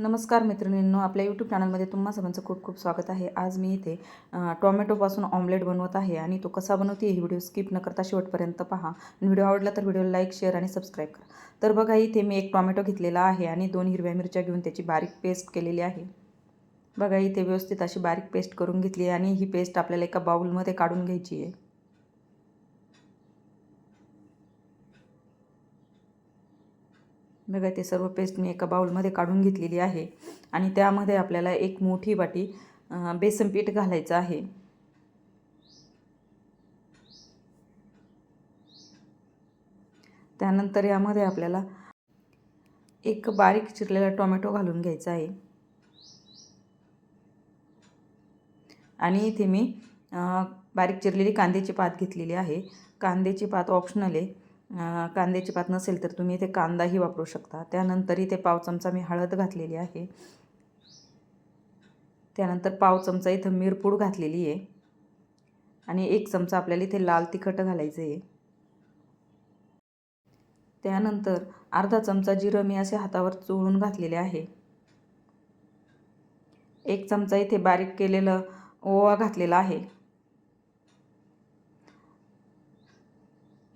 नमस्कार मित्रिणींनो आपल्या यूट्यूब चॅनलमध्ये तुम्हा सर्वांचं खूप खूप स्वागत आहे. आज मी इथे टोमॅटोपासून ऑमलेट बनवत आहे आणि तो कसा बनवते ही व्हिडिओ स्किप न करता शेवटपर्यंत पहा. व्हिडिओ आवडला तर व्हिडिओ लाईक शेअर आणि सबस्क्राईब करा. तर बघा इथे मी एक टोमॅटो घेतलेला आहे आणि दोन हिरव्या मिरच्या घेऊन त्याची बारीक पेस्ट केलेली आहे. बघा इथे व्यवस्थित अशी बारीक पेस्ट करून घेतली आणि ही पेस्ट आपल्याला एका बाउलमध्ये काढून घ्यायची आहे. बघा ते सर्व पेस्ट मी एका बाउलमध्ये काढून घेतलेली आहे. आणि त्यामध्ये आपल्याला एक मोठी वाटी बेसन पीठ घालायचं आहे. त्यानंतर यामध्ये आपल्याला एक बारीक चिरलेला टोमॅटो घालून घ्यायचा आहे. आणि इथे मी बारीक चिरलेली कांद्याची पात घेतलेली आहे. कांद्याची पात ऑप्शनल आहे. कांद्याची पात नसेल तर तुम्ही इथे कांदाही वापरू शकता. त्यानंतर इथे पाव चमचा मी हळद घातलेली आहे. त्यानंतर पाव चमचा इथं मिरपूड घातलेली आहे. आणि एक चमचा आपल्याला इथे लाल तिखट घालायचं आहे. त्यानंतर अर्धा चमचा जिरं मी असे हातावर चोळून घातलेले आहे. एक चमचा इथे बारीक केलेलं ओवा घातलेला आहे.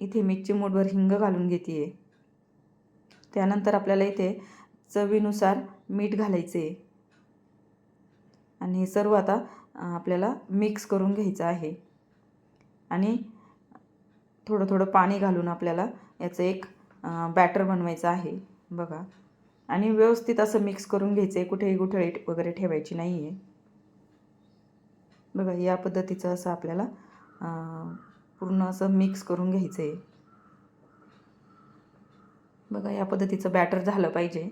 इथे मी चिमूटभर हिंग घालून घेते आहे त्यानंतर आपल्याला इथे चवीनुसार मीठ घालायचे. आहे आणि हे सर्व आता आपल्याला मिक्स करून घ्यायचं आहे. आणि थोडं थोडं पाणी घालून आपल्याला याचं एक बॅटर बनवायचं आहे. बघा. आणि व्यवस्थित असं मिक्स करून घ्यायचं आहे. कुठेही गुठळी वगैरे ठेवायची नाही आहे बघा या पद्धतीचं असं आपल्याला पूर्ण असं मिक्स करून घ्यायचं आहे बघा या पद्धतीचं बॅटर झालं पाहिजे.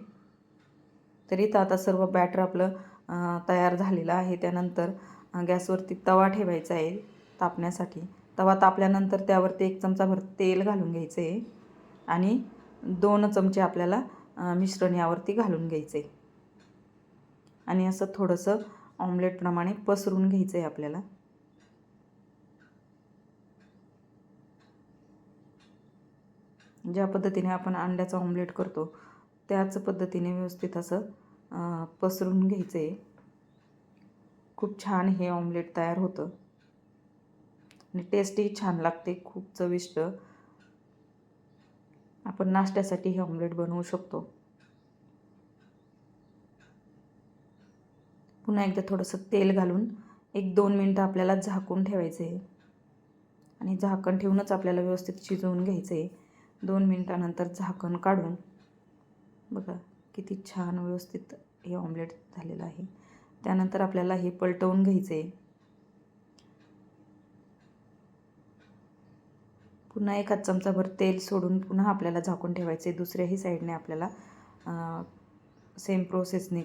तर इथं आता सर्व बॅटर आपलं तयार झालेलं आहे. त्यानंतर गॅसवरती तवा ठेवायचा आहे तापण्यासाठी. तवा तापल्यानंतर त्यावरती एक चमचाभर तेल घालून घ्यायचं आहे आणि दोन चमचे आपल्याला मिश्रण यावरती घालून घ्यायचं आहे आणि असं थोडंसं ऑमलेटप्रमाणे पसरून घ्यायचं आहे आपल्याला. ज्या पद्धतीने आपण अंड्याचा ऑमलेट करतो त्याच पद्धतीने व्यवस्थित असं पसरून घ्यायचं. आहे खूप छान हे ऑमलेट तयार होतं. आणि टेस्टही छान लागते खूप चविष्ट. आपण नाश्त्यासाठी हे ऑमलेट बनवू शकतो. पुन्हा एकदा थोडंसं तेल घालून एक दोन मिनटं आपल्याला झाकून ठेवायचं. आहे आणि झाकण ठेवूनच आपल्याला व्यवस्थित शिजवून घ्यायचं. आहे दोन मिनटानंतर झाकण काढून. बघा किती छान व्यवस्थित हे ऑमलेट झालेलं आहे. त्यानंतर आपल्याला हे पलटवून घ्यायचं आहे पुन्हा एका चमचाभर तेल सोडून पुन्हा आपल्याला झाकून ठेवायचं आहे दुसऱ्याही साईडने आपल्याला सेम प्रोसेसने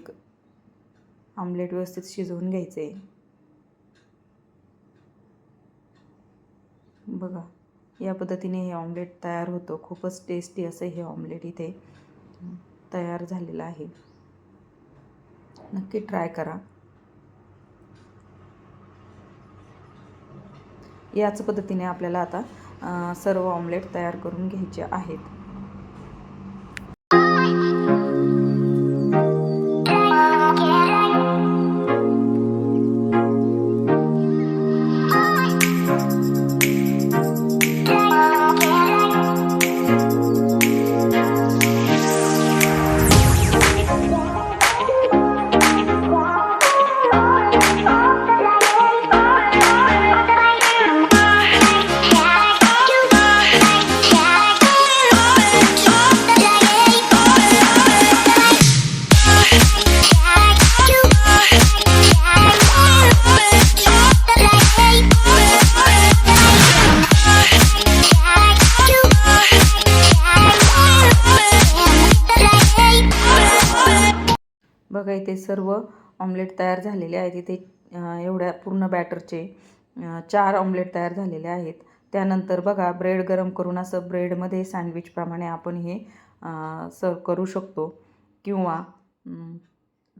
आमलेट व्यवस्थित शिजवून घ्यायचे आहे बघा. या पद्धतीने हे ऑमलेट तयार होतं. खूपच टेस्टी असं हे ऑमलेट इथे तयार झालेलं आहे. नक्की ट्राय करा. याच पद्धतीने आपल्याला आता सर्व ऑमलेट तयार करून घ्यायचे आहेत. बघा इथे सर्व ऑमलेट तयार झालेले आहेत. इथे एवढ्या पूर्ण बॅटरचे चार ऑमलेट तयार झालेले आहेत. त्यानंतर बघा ब्रेड गरम करून असं ब्रेडमध्ये सँडविचप्रमाणे आपण हे सर्व करू शकतो. किंवा टोमॅटो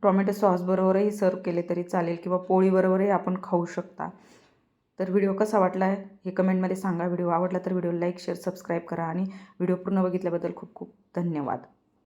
टॉमॅटो सॉसबरोबरही सर्व केले तरी चालेल किंवा पोळीबरोबरही आपण खाऊ शकता. तर व्हिडिओ कसा वाटला आहे हे कमेंटमध्ये सांगा. व्हिडिओ आवडला तर व्हिडिओ लाईक शेअर सबस्क्राईब करा. आणि व्हिडिओ पूर्ण बघितल्याबद्दल खूप खूप धन्यवाद.